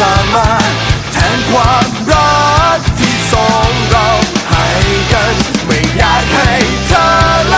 สามารถแทนความรักที่สองเราให้กัน ไม่อยากให้เธอ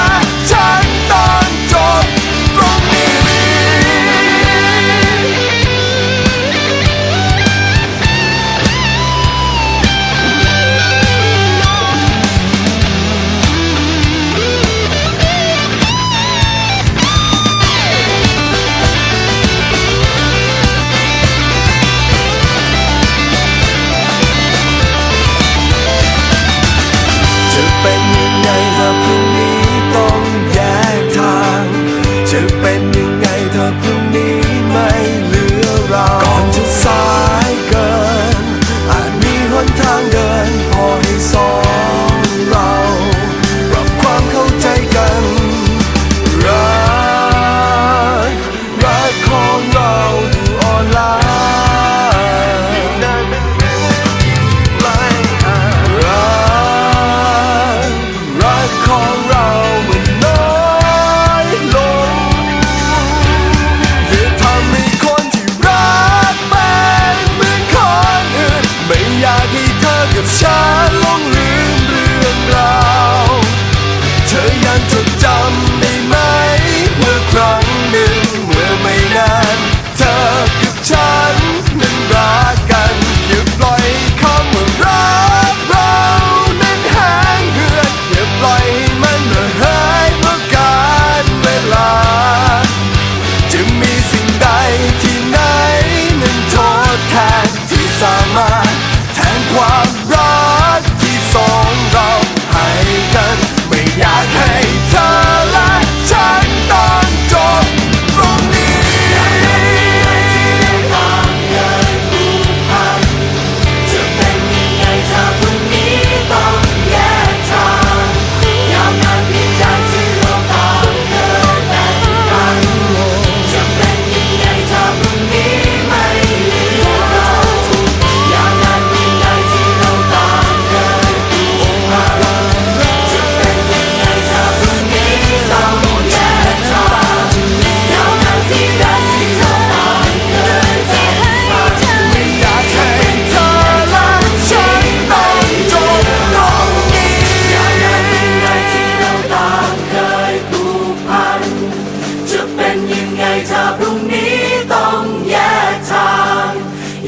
ไงถ้าพรุ่งนี้ต้องแยกทาง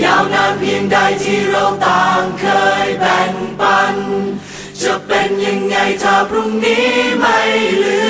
ยาวนานเพียงใดที่เราต่างเคยแบ่งปัน จะเป็นยังไงถ้าพรุ่งนี้ไม่เหลือ